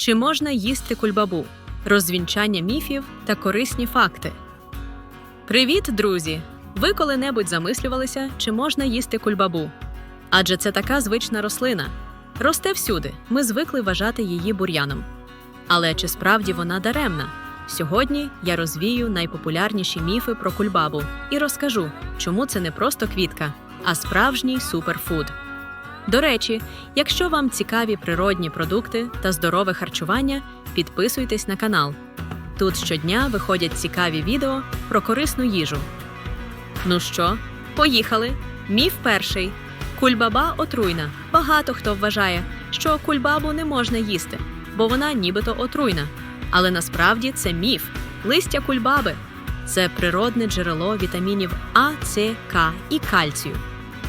Чи можна їсти кульбабу? Розвінчання міфів та корисні факти. Привіт, друзі! Ви коли-небудь замислювалися, чи можна їсти кульбабу? Адже це така звична рослина. Росте всюди. Ми звикли вважати її бур'яном. Але чи справді вона даремна? Сьогодні я розвію найпопулярніші міфи про кульбабу і розкажу, чому це не просто квітка, а справжній суперфуд. До речі, якщо вам цікаві природні продукти та здорове харчування, підписуйтесь на канал. Тут щодня виходять цікаві відео про корисну їжу. Ну що, поїхали? Міф перший. Кульбаба отруйна. Багато хто вважає, що кульбабу не можна їсти, бо вона нібито отруйна. Але насправді це міф. Листя кульбаби це природне джерело вітамінів А, С, К і кальцію.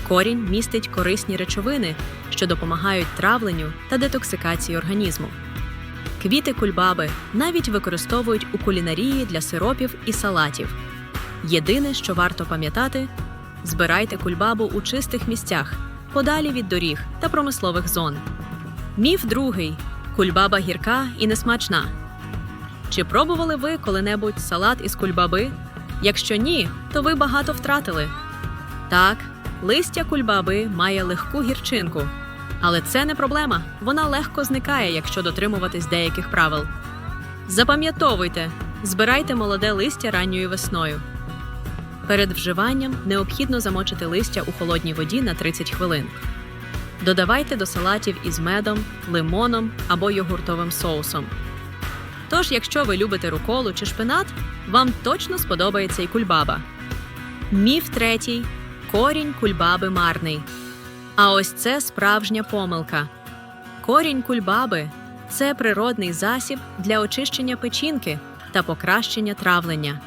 Корінь містить корисні речовини, що допомагають травленню та детоксикації організму. Квіти кульбаби навіть використовують у кулінарії для сиропів і салатів. Єдине, що варто пам'ятати, збирайте кульбабу у чистих місцях, подалі від доріг та промислових зон. Міф другий кульбаба гірка і несмачна. Чи пробували ви коли-небудь салат із кульбаби? Якщо ні, то ви багато втратили. Так, листя кульбаби має легку гірчинку. Але це не проблема. Вона легко зникає, якщо дотримуватись деяких правил. Запам'ятовуйте, збирайте молоде листя ранньою весною. Перед вживанням необхідно замочити листя у холодній воді на 30 хвилин. Додавайте до салатів із медом, лимоном або йогуртовим соусом. Тож, якщо ви любите руколу чи шпинат, вам точно сподобається і кульбаба. Міф третій корінь кульбаби марний. А ось це справжня помилка. Корінь кульбаби це природний засіб для очищення печінки та покращення травлення.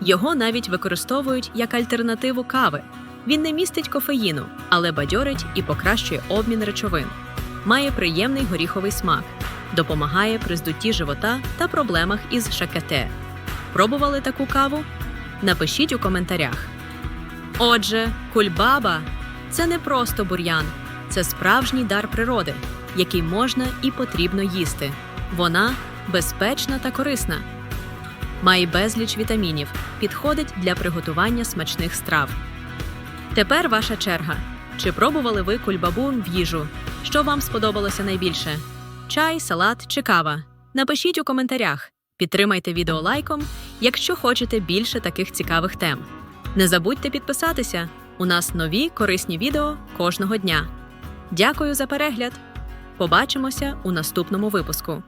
Його навіть використовують як альтернативу кави. Він не містить кофеїну, але бадьорить і покращує обмін речовин. Має приємний горіховий смак, допомагає при здутті живота та проблемах із шакете. Пробували таку каву? Напишіть у коментарях. Отже, кульбаба це не просто бур'ян, це справжній дар природи, який можна і потрібно їсти. Вона безпечна та корисна. Має безліч вітамінів, підходить для приготування смачних страв. Тепер ваша черга. Чи пробували ви кульбабу в їжу? Що вам сподобалося найбільше? Чай, салат чи кава? Напишіть у коментарях. Підтримайте відео лайком, якщо хочете більше таких цікавих тем. Не забудьте підписатися. У нас нові корисні відео кожного дня. Дякую за перегляд! Побачимося у наступному випуску.